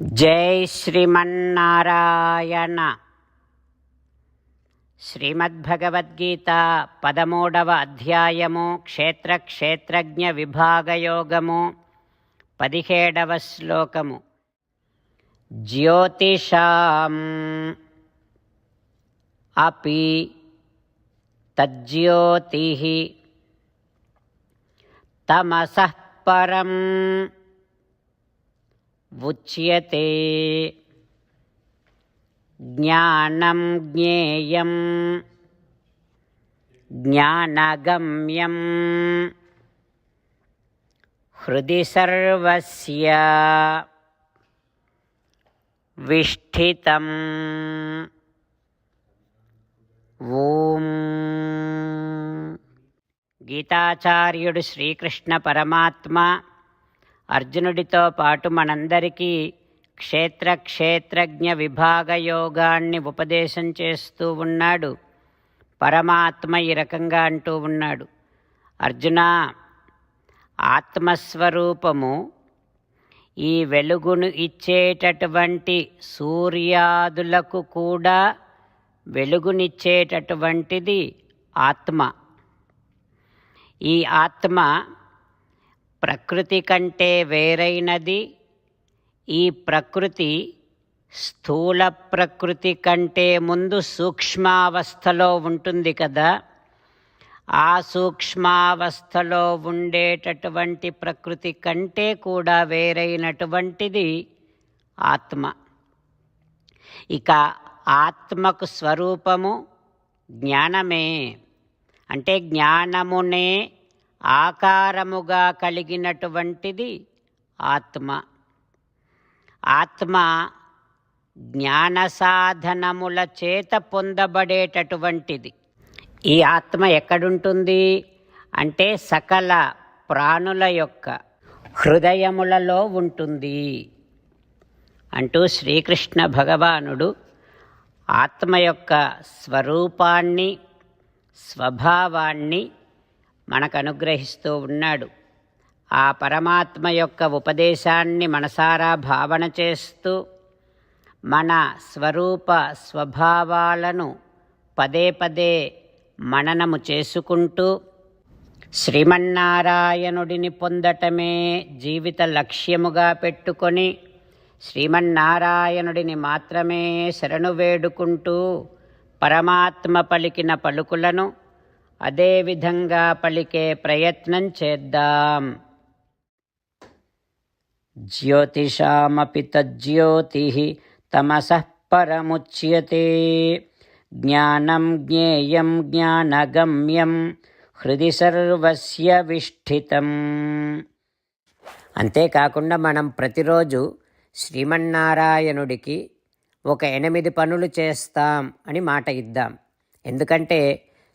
జై శ్రీమన్నారాయణ. శ్రీమద్భగవద్గీత పదమూడవ అధ్యాయము క్షేత్ర క్షేత్రజ్ఞ విభాగయోగము పదిహేడవ శ్లోకము. జ్యోతిషాం అపి తజ్జ్యోతి తమసః పరం ఉచ్యతే. జ్ఞానం జ్ఞేయం. జ్ఞానగమ్యం. హృది సర్వస్య. విష్ఠితం. ఓం. గీతాచార్యుడు శ్రీకృష్ణ పరమాత్మ అర్జునుడితో పాటు మనందరికీ క్షేత్ర క్షేత్రజ్ఞ విభాగ యోగాన్ని ఉపదేశం చేస్తూ ఉన్నాడు. పరమాత్మ ఈ రకంగా అంటూ ఉన్నాడు. అర్జున ఆత్మస్వరూపము ఈ వెలుగును ఇచ్చేటటువంటి సూర్యాదులకు కూడా వెలుగునిచ్చేటటువంటిది ఆత్మ. ఈ ఆత్మ ప్రకృతి కంటే వేరైనది ఈ ప్రకృతి స్థూల ప్రకృతి కంటే ముందు సూక్ష్మావస్థలో ఉంటుంది కదా. ఆ సూక్ష్మావస్థలో ఉండేటటువంటి ప్రకృతి కంటే కూడా వేరైనటువంటిది ఆత్మ. ఇక ఆత్మకు స్వరూపము జ్ఞానమే. అంటే జ్ఞానమునే ఆకారముగా కలిగినటువంటిది ఆత్మ. ఆత్మ జ్ఞాన సాధనముల చేత పొందబడేటటువంటిది. ఈ ఆత్మ ఎక్కడుంటుంది? అంటే సకల ప్రాణుల యొక్క హృదయములలో ఉంటుంది. అంటూ శ్రీకృష్ణ భగవానుడు ఆత్మ యొక్క స్వరూపాన్ని స్వభావాన్ని మనకు అనుగ్రహిస్తూ ఉన్నాడు. ఆ పరమాత్మ యొక్క ఉపదేశాన్ని మనసారా భావన చేస్తూ మన స్వరూప స్వభావాలను పదే పదే మననము చేసుకుంటూ శ్రీమన్నారాయణుడిని పొందటమే జీవిత లక్ష్యముగా పెట్టుకొని శ్రీమన్నారాయణుడిని మాత్రమే శరణు వేడుకుంటూ పరమాత్మ పలికిన పలుకులను అదేవిధంగా పలికే ప్రయత్నం చేద్దాం. జ్యోతిషామపి తజ్జ్యోతి తమస పరముచ్యతే. జ్ఞానం జ్ఞేయం జ్ఞానగమ్యం హృది సర్వస్య విష్ఠితం. అంతేకాకుండా మనం ప్రతిరోజు శ్రీమన్నారాయణుడికి ఒక ఎనిమిది పనులు చేస్తాం అని మాట ఇద్దాం. ఎందుకంటే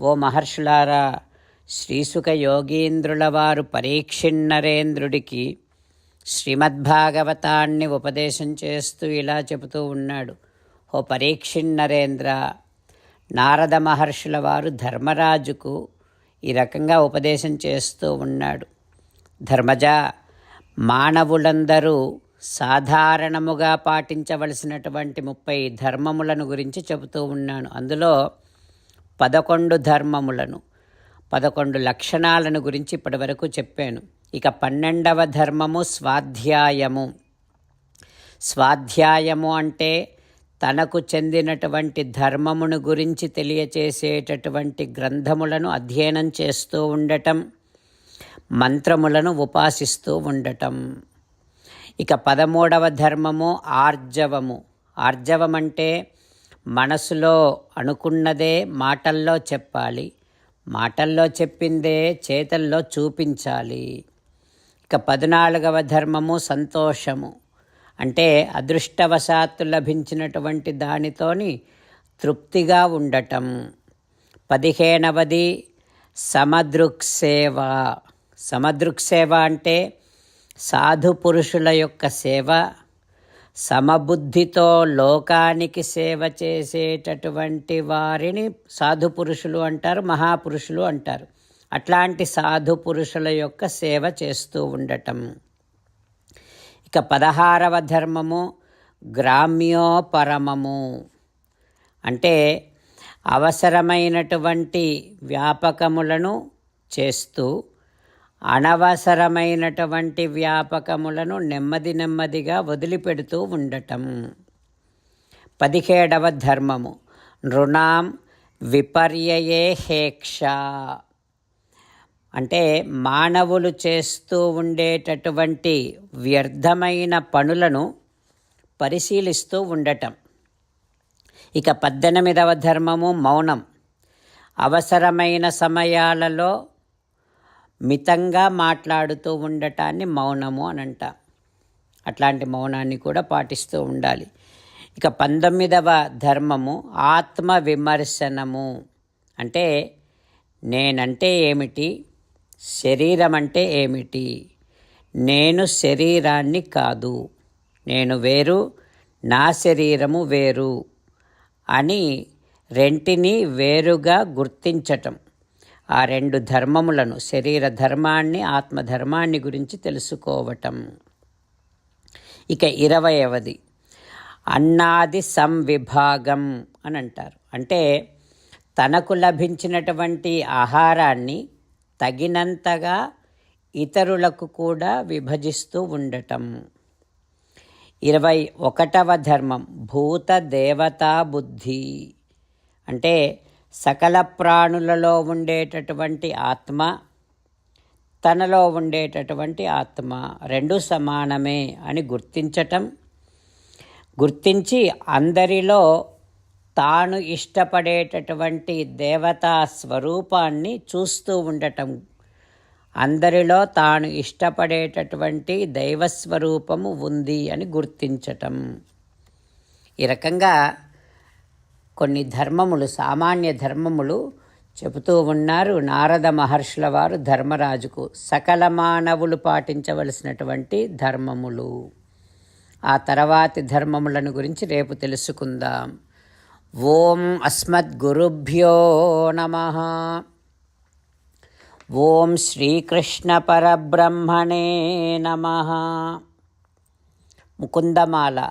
ఓ మహర్షులారా శ్రీసుఖ యోగీంద్రుల వారు పరీక్షిన్నరేంద్రుడికి శ్రీమద్భాగవతాన్ని ఉపదేశం చేస్తూ ఇలా చెబుతూ ఉన్నాడు. ఓ పరీక్షిన్నరేంద్ర నారద మహర్షుల వారు ధర్మరాజుకు ఈ రకంగా ఉపదేశం చేస్తూ ఉన్నాడు. ధర్మజ మానవులందరూ సాధారణముగా పాటించవలసినటువంటి ముప్పై ధర్మములను గురించి చెబుతూ ఉన్నాను. అందులో పదకొండు ధర్మములను పదకొండు లక్షణాలను గురించి ఇప్పటివరకు చెప్పాను. ఇక పన్నెండవ ధర్మము స్వాధ్యాయము. స్వాధ్యాయము అంటే తనకు చెందినటువంటి ధర్మమును గురించి తెలియచేసేటటువంటి గ్రంథములను అధ్యయనం చేస్తూ ఉండటం మంత్రములను ఉపాసిస్తూ ఉండటం. ఇక పదమూడవ ధర్మము ఆర్జవము. ఆర్జవం అంటే మనసులో అనుకున్నదే మాటల్లో చెప్పాలి. మాటల్లో చెప్పిందే చేతల్లో చూపించాలి. ఇక పద్నాలుగవ ధర్మము సంతోషము. అంటే అదృష్టవశాత్తు లభించినటువంటి దానితోని తృప్తిగా ఉండటం. పదిహేనవది సమదృక్సేవ. సమదృక్సేవ అంటే సాధు పురుషుల యొక్క సేవ. సమబుద్ధితో లోకానికి సేవ చేసేటటువంటి వారిని సాధు పురుషులు అంటారు మహాపురుషులు అంటారు. అట్లాంటి సాధు పురుషుల యొక్క సేవ చేస్తూ ఉండటం. ఇక పదహారవ ధర్మము గ్రామ్యోపరమము. అంటే అవసరమైనటువంటి వ్యాపకములను చేస్తూ అనవసరమైనటువంటి వ్యాపకములను నెమ్మది నెమ్మదిగా వదిలిపెడుతూ ఉండటం. పదిహేడవ ధర్మము. నృణాం విపర్యయే హేక్ష. అంటే మానవులు చేస్తూ ఉండేటటువంటి వ్యర్థమైన పనులను పరిశీలిస్తూ ఉండటం. ఇక పద్దెనిమిదవ ధర్మము మౌనం. అవసరమైన సమయాలలో మితంగా మాట్లాడుతూ ఉండటాన్ని మౌనము అని అంట అట్లాంటి మౌనాన్ని కూడా పాటిస్తూ ఉండాలి. ఇక పంతొమ్మిదవ ధర్మము ఆత్మ విమర్శనము. అంటే నేనంటే ఏమిటి? శరీరం అంటే ఏమిటి? నేను శరీరాన్ని కాదు. నేను వేరు నా శరీరము వేరు అని రెంటిని వేరుగా గుర్తించటం. ఆ రెండు ధర్మములను శరీర ధర్మాన్ని ఆత్మధర్మాన్ని గురించి తెలుసుకోవటం. ఇక ఇరవయవది అన్నాది సంవిభాగం అని అంటారు. అంటే తనకు లభించినటువంటి ఆహారాన్ని తగినంతగా ఇతరులకు కూడా విభజిస్తూ ఉండటం. ఇరవై ఒకటవ ధర్మం భూత దేవతా బుద్ధి. అంటే సకల ప్రాణులలో ఉండేటటువంటి ఆత్మ తనలో ఉండేటటువంటి ఆత్మ రెండు సమానమే అని గుర్తించటం. గుర్తించి అందరిలో తాను ఇష్టపడేటటువంటి దేవతా స్వరూపాన్ని చూస్తూ ఉండటం. అందరిలో తాను ఇష్టపడేటటువంటి దైవస్వరూపము ఉంది అని గుర్తించటం. ఈ రకంగా కొన్ని ధర్మములు సామాన్య ధర్మములు చెబుతూ ఉన్నారు. నారద మహర్షుల వారు ధర్మరాజుకు సకల మానవులు పాటించవలసినటువంటి ధర్మములు. ఆ తర్వాతి ధర్మములను గురించి రేపు తెలుసుకుందాం. ఓం అస్మద్గురుభ్యో నమ. ఓం శ్రీకృష్ణపరబ్రహ్మణే నమ. ముకుందమాల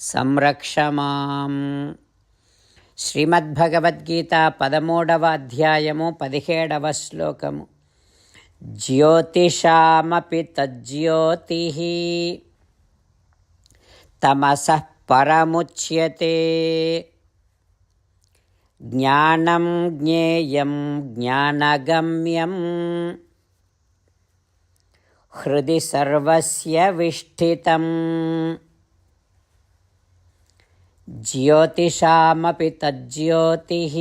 సంరక్ష మాం శ్రీమద్భగవద్గీత పదమూడవ అధ్యాయము పదిహేడవ శ్లోకము. జ్యోతిషామపి తజ్జ్యోతి. తమస పరముచ్యతే. జ్ఞానం జ్ఞేయం జ్ఞానగమ్యం. హృది సర్వస్య విష్ఠితం. ज्योतिषामपि तज्ज्योतिः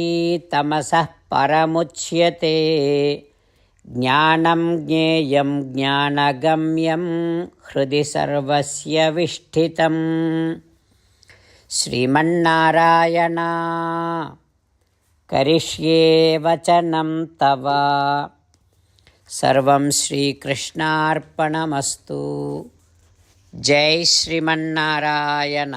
तमसः परमुच्यते ज्ञानं ज्ञेयं ज्ञानगम्यं हृदि सर्वस्य विष्ठितम् श्रीमन्नारायणा करिष्ये वचनं तव सर्वं श्रीकृष्णार्पणमस्तु जय श्रीमन्नारायण